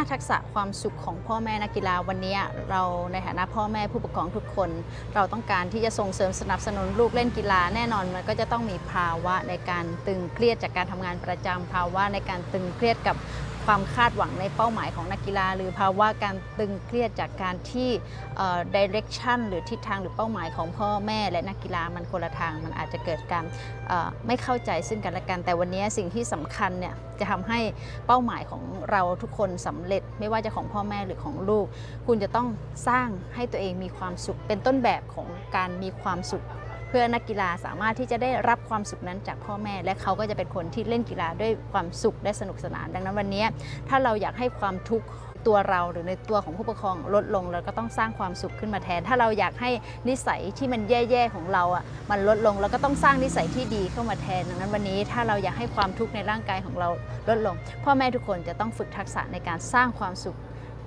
5 ทักษะความสุขของพ่อแม่นักกีฬาวันนี้เราในฐานะพ่อแม่ผู้ปกครองทุกคน เราต้องการที่จะส่งเสริมสนับสนุนลูกเล่นกีฬาแน่นอนมันก็จะต้องมีภาวะในการตึงเครียดจากการทำงานประจำภาวะในการตึงเครียดกับ ความคาดหวังในเป้าหมายของนักกีฬา หรือภาวะการตึงเครียดจากการที่ direction หรือทิศทางหรือเป้าหมายของพ่อแม่และนักกีฬามันคนละทาง มันอาจจะเกิดการไม่เข้าใจซึ่งกันและกัน แต่วันนี้สิ่งที่สำคัญเนี่ยจะทำให้เป้าหมายของเราทุกคนสำเร็จ ไม่ว่าจะของพ่อแม่หรือของลูก คุณจะต้องสร้างให้ตัวเองมีความสุขเป็นต้นแบบของการมีความสุข เพื่อนักกีฬาสามารถที่จะได้รับความสุขนั้นจากพ่อแม่ และเขาก็จะเป็นคนที่เล่นกีฬาด้วยความสุขและสนุกสนาน ดังนั้นวันนี้ถ้าเราอยากให้ความทุกข์ตัวเราหรือในตัวของผู้ปกครองลดลงเราก็ต้องสร้างความสุขขึ้นมาแทน ถ้าเราอยากให้นิสัยที่มันแย่ๆของเราอะมันลดลงเราก็ต้องสร้างนิสัยที่ดีเข้ามาแทน ดังนั้นวันนี้ถ้าเราอยากให้ความทุกข์ในร่างกายของเราลดลง พ่อแม่ทุกคนจะต้องฝึกทักษะในการสร้างความสุข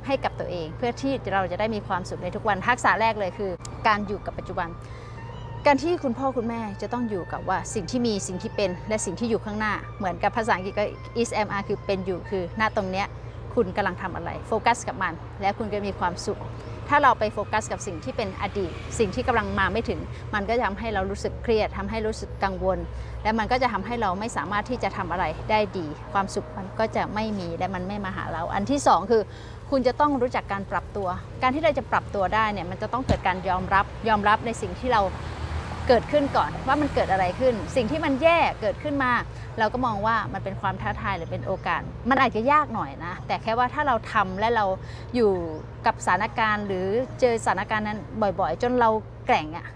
ให้กับตัวเอง เพื่อที่เราจะได้มีความสุขในทุกวันทักษะแรกเลยคือ การอยู่กับปัจจุบัน การที่คุณพ่อคุณแม่จะต้องอยู่กับว่าสิ่งที่มีสิ่งที่เป็นและสิ่งที่อยู่ข้างหน้า เหมือนกับภาษาอังกฤษก็ is am are คือเป็นอยู่คือหน้าตรงเนี้ยคุณกำลังทำอะไร โฟกัสกับมัน แล้วคุณก็มีความสุข ถ้าเราไปโฟกัสกับสิ่งที่เป็นอดีต สิ่งที่กำลังมาไม่ถึง มันก็จะทำให้เรารู้สึกเครียดทำให้รู้สึกกังวล และมันก็จะทำให้เราไม่สามารถที่จะทำอะไรได้ดี ความสุขมันก็จะไม่มีและมันไม่มาหาเรา อันที่สองคือ คุณจะต้องรู้จักการปรับตัว การที่เราจะปรับตัวได้เนี่ยมันจะต้องเกิดการยอมรับยอมรับในสิ่งที่เรา เกิดขึ้นก่อนว่ามันเกิดอะไรขึ้น สิ่งที่มันแย่เกิดขึ้นมา เราก็มองว่ามันเป็นความท้าทายหรือเป็นโอกาส มันอาจจะยากหน่อยนะ แต่แค่ว่าถ้าเราทำและเราอยู่กับสถานการณ์ หรือเจอสถานการณ์นั้นบ่อยๆ จนเราแกร่งอะ่ะ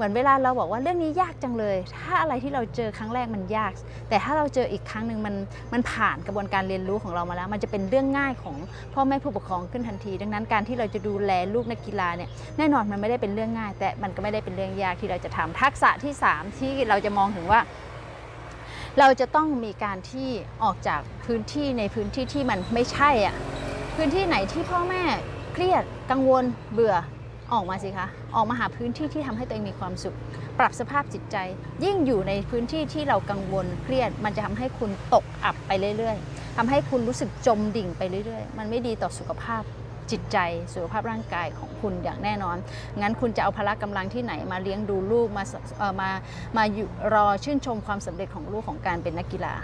เหมือนเวลาเราบอกว่าเรื่องนี้ยากจังเลย ถ้าอะไรที่เราเจอครั้งแรกมันยาก แต่ถ้าเราเจออีกครั้งหนึ่งมันมันผ่านกระบวนการเรียนรู้ของเรามาแล้ว มันจะเป็นเรื่องง่ายของพ่อแม่ผู้ปกครองขึ้นทันที ดังนั้นการที่เราจะดูแลลูกนักกีฬาเนี่ยแน่นอนมันไม่ได้เป็นเรื่องง่าย แต่มันก็ไม่ได้เป็นเรื่องยากที่เราจะทำทักษะที่สามที่เราจะมองถึงว่าเราจะต้องมีการที่ออกจากพื้นที่ในพื้นที่ที่มันไม่ใช่อะพื้นที่ไหนที่พ่อแม่เครียดกังวลเบื่อ ออกมาสิคะ ออกมาหาพื้นที่ที่ทำให้ตัวเองมีความสุข ปรับสภาพจิตใจ ยิ่งอยู่ในพื้นที่ที่เรากังวลเครียด มันจะทำให้คุณตกอับไปเรื่อย ๆทำให้คุณรู้สึกจมดิ่งไปเรื่อย ๆ มันไม่ดีต่อสุขภาพ จิตใจสุขภาพร่างกายของคุณอย่างแน่นอน งั้นคุณจะเอาพละกำลังที่ไหนมาเลี้ยงดูลูกมาเออมามาอยู่รอชื่นชมความสำเร็จของลูกของการเป็นนักกีฬา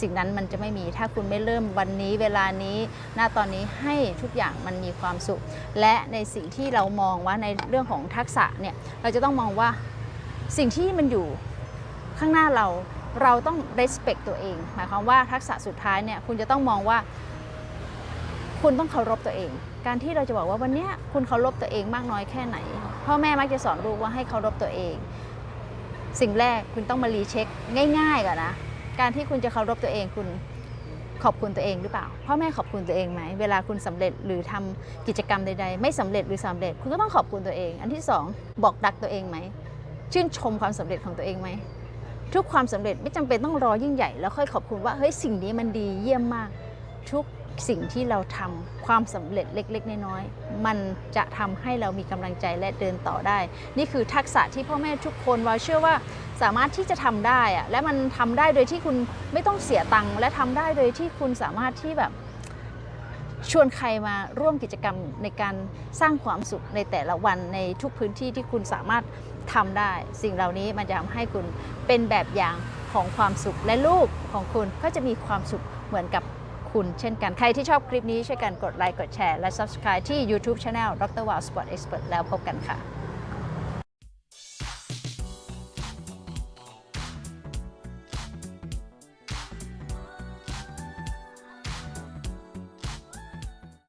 สิ่งนั้นมันจะไม่มีถ้าคุณไม่เริ่มวันนี้เวลานี้หน้าตอนนี้ให้ทุกอย่างมันมีความสุข และในสิ่งที่เรามองว่าในเรื่องของทักษะเนี่ยเราจะต้องมองว่าสิ่งที่มันอยู่ข้างหน้าเราเราต้อง respect ตัวเอง หมายความว่าทักษะสุดท้ายเนี่ยคุณจะต้องมองว่า คุณต้องเคารพตัวเอง การที่เราจะบอกว่าวันนี้คุณเคารพตัวเองมากน้อยแค่ไหน พ่อแม่มักจะสอนลูกว่าให้เคารพตัวเอง สิ่งแรกคุณต้องมารีเช็คง่ายๆก่อนนะ การที่คุณจะเคารพตัวเองคุณขอบคุณตัวเองหรือเปล่า พ่อแม่ขอบคุณตัวเองไหม เวลาคุณสำเร็จหรือทำกิจกรรมใดๆ ไม่สำเร็จหรือสำเร็จ คุณก็ต้องขอบคุณตัวเอง อันที่สองบอกดักตัวเองไหม ชื่นชมความสำเร็จของตัวเองไหม ทุกความสำเร็จไม่จำเป็นต้องรอยิ่งใหญ่แล้วค่อยขอบคุณว่าเฮ้ยสิ่งนี้มันดีเยี่ยมมาก ทุก สิ่งที่เราทำความสำเร็จเล็ก ๆ น้อยๆมันจะทำให้เรามีกำลังใจและเดินต่อได้ นี่คือทักษะที่พ่อแม่ทุกคนวาเชื่อว่าสามารถที่จะทำได้อะและมันทำได้โดยที่คุณไม่ต้องเสียตังค์และทำได้โดยที่คุณสามารถที่แบบชวนใครมาร่วมกิจกรรมในการสร้างความสุขในแต่ละวันในทุกพื้นที่ที่คุณสามารถทำได้ สิ่งเหล่านี้มันจะทำให้คุณเป็นแบบอย่างของความสุขและลูกของคุณก็จะมีความสุขเหมือนกับ คุณเช่นกัน ใครที่ชอบคลิปนี้ช่วยกันกดไลค์กดแชร์และ Subscribe ที่ YouTube Channel ดรว w Sport Expert แล้วพบกันค่ะ